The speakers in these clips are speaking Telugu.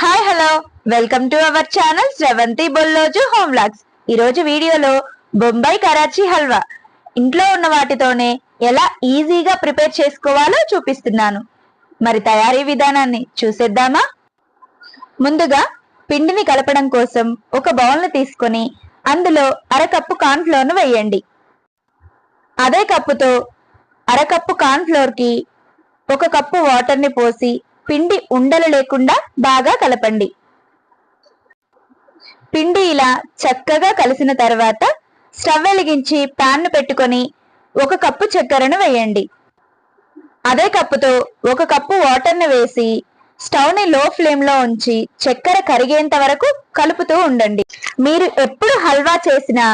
Hi hello. Welcome to our channel Sravanthi Bolloju home vlogs. ఈరోజు వీడియోలో బొంబాయి కరాచీ హల్వా. ఇంట్లో ఉన్న వాటితోనే ఎలా ఈజీగా ప్రిపేర్ చేసుకోవాలో చూపిస్తున్నాను. మరి తయారీ విధానాన్ని చూసేద్దామా? ముందుగా పిండిని కలపడం కోసం ఒక బౌల్ని తీసుకొని అందులో అరకప్పు కాన్ఫ్లోర్ను వేయండి. అదే కప్పుతో అరకప్పు కార్న్ ఒక కప్పు వాటర్ని పోసి పిండి ఉండలు లేకుండా బాగా కలపండి. పిండి ఇలా చక్కగా కలిసిన తర్వాత స్టవ్ వెలిగించి ప్యాన్ను పెట్టుకొని ఒక కప్పు చక్కెరను వేయండి. అదే కప్పుతో ఒక కప్పు వాటర్ను వేసి స్టవ్ని లో ఫ్లేమ్లో ఉంచి చక్కెర కరిగేంత వరకు కలుపుతూ ఉండండి. మీరు ఎప్పుడు హల్వా చేసినా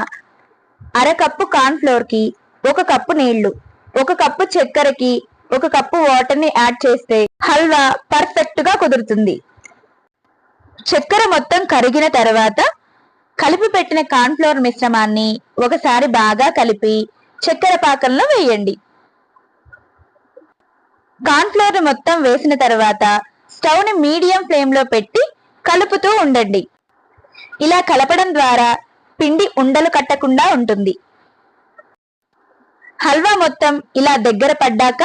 అరకప్పు కార్న్ఫ్లోర్కి ఒక కప్పు నీళ్ళు ఒక కప్పు చక్కెరకి ఒక కప్పు వాటర్ని యాడ్ చేస్తే హల్వా పర్ఫెక్ట్గా కుదురుతుంది. చక్కెర మొత్తం కరిగిన తర్వాత కలిపి పెట్టిన కార్న్ ఫ్లోర్ మిశ్రమాన్ని ఒకసారి బాగా కలిపి చక్కెర పాకంలో వేయండి. కార్న్ ఫ్లోర్ మొత్తం వేసిన తర్వాత స్టవ్ని మీడియం ఫ్లేమ్లో పెట్టి కలుపుతూ ఉండండి. ఇలా కలపడం ద్వారా పిండి ఉండలు కట్టకుండా ఉంటుంది. హల్వా మొత్తం ఇలా దగ్గర పడ్డాక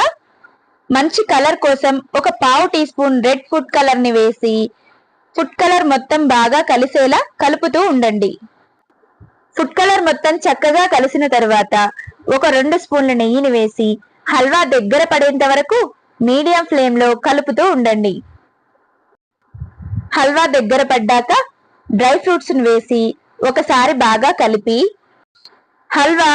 మంచి కలర్ కోసం ఒక పావు టీ స్పూన్ రెడ్ ఫుడ్ కలర్ని వేసి ఫుడ్ కలర్ మొత్తం బాగా కలిసేలా కలుపుతూ ఉండండి. ఫుడ్ కలర్ మొత్తం చక్కగా కలిసిన తర్వాత ఒక రెండు స్పూన్ల నెయ్యిని వేసి హల్వా దగ్గర పడేంత వరకు మీడియం ఫ్లేమ్లో కలుపుతూ ఉండండి. హల్వా దగ్గర పడ్డాక డ్రై ఫ్రూట్స్ వేసి ఒకసారి బాగా కలిపి హల్వా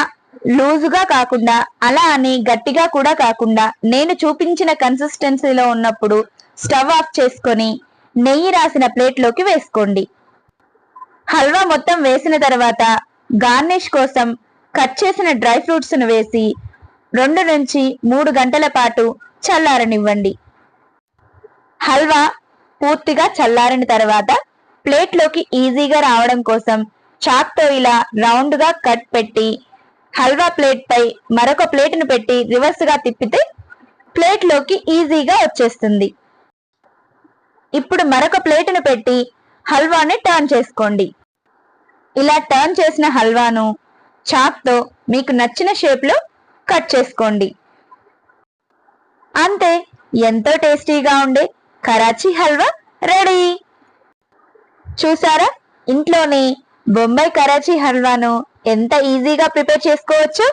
లూజుగా కాకుండా అలా అని గట్టిగా కూడా కాకుండా నేను చూపించిన కన్సిస్టెన్సీలో ఉన్నప్పుడు స్టవ్ ఆఫ్ చేసుకొని నెయ్యి రాసిన ప్లేట్లోకి వేసుకోండి. హల్వా మొత్తం వేసిన తర్వాత గార్నిష్ కోసం కట్ చేసిన డ్రై ఫ్రూట్స్ను వేసి రెండు నుంచి మూడు గంటల పాటు చల్లారనివ్వండి. హల్వా పూర్తిగా చల్లారిన తర్వాత ప్లేట్లోకి ఈజీగా రావడం కోసం చాక్తో ఇలా రౌండ్గా కట్ పెట్టి హల్వా ప్లేట్ పై మరొక ప్లేట్ను పెట్టి రివర్స్గా తిప్పితే ప్లేట్లోకి ఈజీగా వచ్చేస్తుంది. ఇప్పుడు మరొక ప్లేట్ను పెట్టి హల్వాని టర్న్ చేసుకోండి. ఇలా టర్న్ చేసిన హల్వాను చాక్తో మీకు నచ్చిన షేప్లో కట్ చేసుకోండి. అంతే ఎంతో టేస్టీగా ఉండే కరాచీ హల్వా రెడీ. చూసారా? ఇంట్లోనే బొంబాయి కరాచీ హల్వాను ఎంత ఈజీగా ప్రిపేర్ చేసుకోవచ్చు?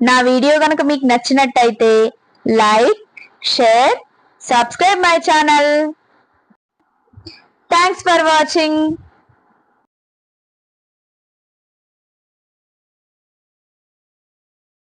నా వీడియో కనుక మీకు నచ్చినట్టయితే like share subscribe my channel thanks for watching